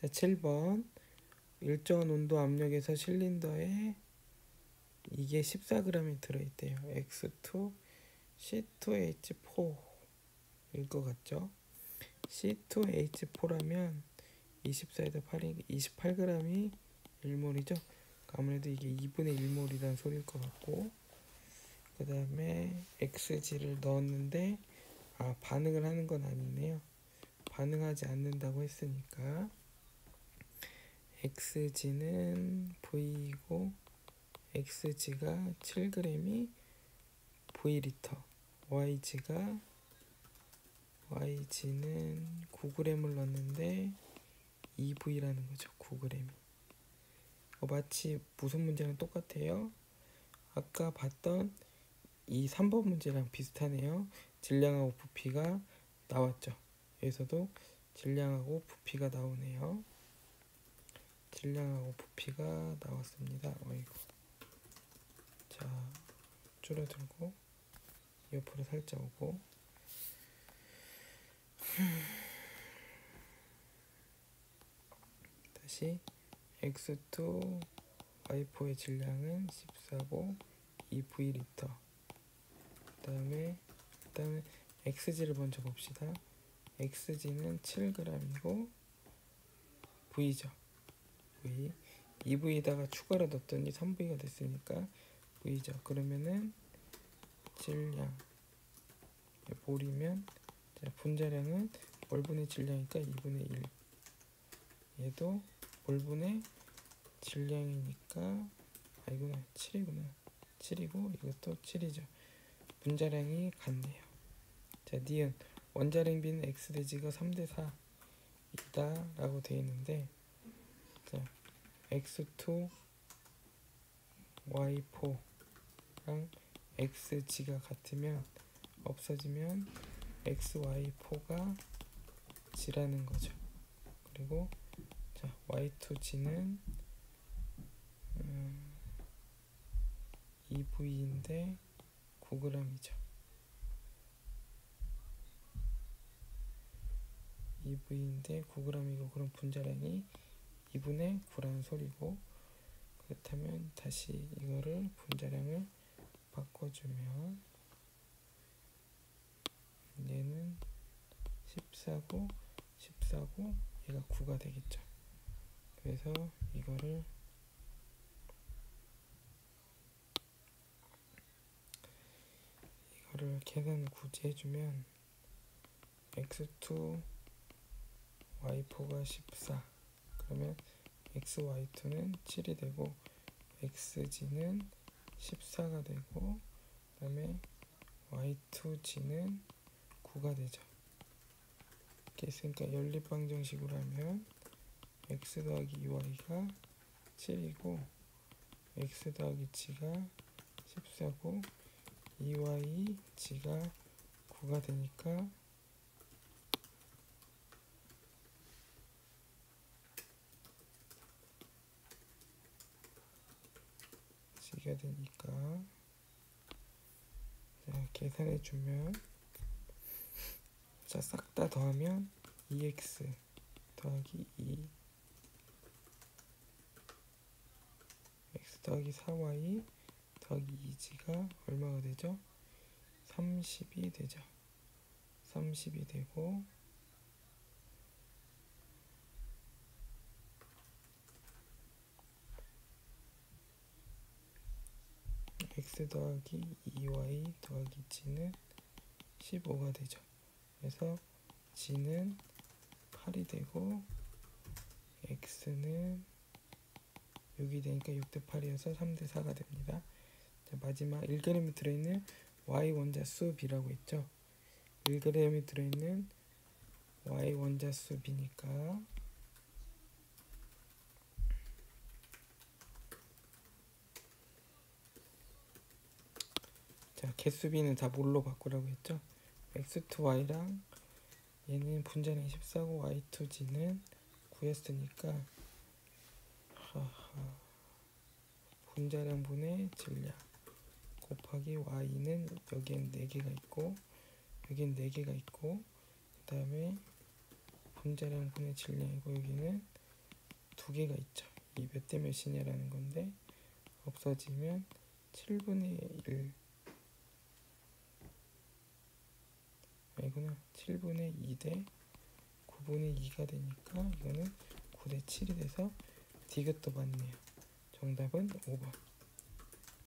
자, 7번 일정한 온도 압력에서 실린더에 이게 14g이 들어있대요. X2 C2H4 일 것 같죠? C2H4라면 24에다 8이 28g이 1몰이죠. 아무래도 이게 2분의 1몰이라는 소리일 것 같고 그 다음에 XG를 넣었는데 아 반응을 하는 건 아니네요. 반응하지 않는다고 했으니까 XG는 V이고 XG가 7g이 V리터 YG가 YG는 9g을 넣었는데 2V라는 거죠. 9g이 어, 마치 무슨 문제랑 똑같아요. 아까 봤던 이 3번 문제랑 비슷하네요. 질량하고 부피가 나왔죠. 여기서도 질량하고 부피가 나오네요. 질량하고 부피가 나왔습니다. 어이구. 자, 줄어들고 옆으로 살짝 오고 다시 X2 Y4의 질량은 14고 2V 리터 그 다음에 일단은 XG를 먼저 봅시다 XG는 7g이고 V죠 V 2V에다가 추가로 넣었더니 3V가 됐으니까 V죠. 그러면은 질량 볼이면 분자량은 몰분의 질량이니까 2분의 1 얘도 몰분의 질량이니까 아 이구나. 7이구나. 7이고 이것도 7이죠. 분자량이 같네요. 자 니은. 원자량 비는 x 대지가 3대 4이다 라고 되어 있는데 자 x2 y4랑 xg가 같으면 없어지면 xy4가 g라는 거죠 그리고 자, y2g는 음, 2v인데 9g이죠. 2v인데 9g이고 그럼 분자량이 2분의 9라는 소리고 그렇다면 다시 이거를 분자량을 바꿔주면 얘는 14고 14고 얘가 9가 되겠죠. 그래서 이거를 이거를 계산 굳이 해주면 x2 y4가 14 그러면 xy2는 7이 되고 xg는 14가 되고 그 다음에 y2g는 9가 되죠. 이렇게 있으니까 연립방정식으로 하면 x 더하기 2y가 7이고 x 더하기 g가 14고 2y g가 9가 되니까 g가 되니까 자 계산해 주면 자 싹 다 더하면 2x 더하기 2 x 더하기 4y 더하기 2g가 얼마가 되죠? 30이 되죠. 30이 되고 x 더하기 2y 더하기 g는 15가 되죠. 그래서 g는 8이 되고 x는 6이 되니까 6대 8이어서 3대 4가 됩니다. 자, 마지막 1g이 들어있는 y 원자수 b라고 했죠. 1g이 들어있는 y 원자수 b니까 개수 b는 다 뭘로 바꾸라고 했죠. x2y랑 얘는 분자량 14고 y2g는 9였으니까 하하 분자량 분의 질량 곱하기 y는 여기엔 4개가 있고 여기엔 4개가 있고 그 다음에 분자량 분의 질량이고 여기는 두 개가 있죠. 이 몇 대 몇이냐라는 건데 없어지면 7분의 1 아니구나 7분의 2대 9분의 2가 되니까 이거는 9대 7이 돼서 디귿도 맞네요. 정답은 5번.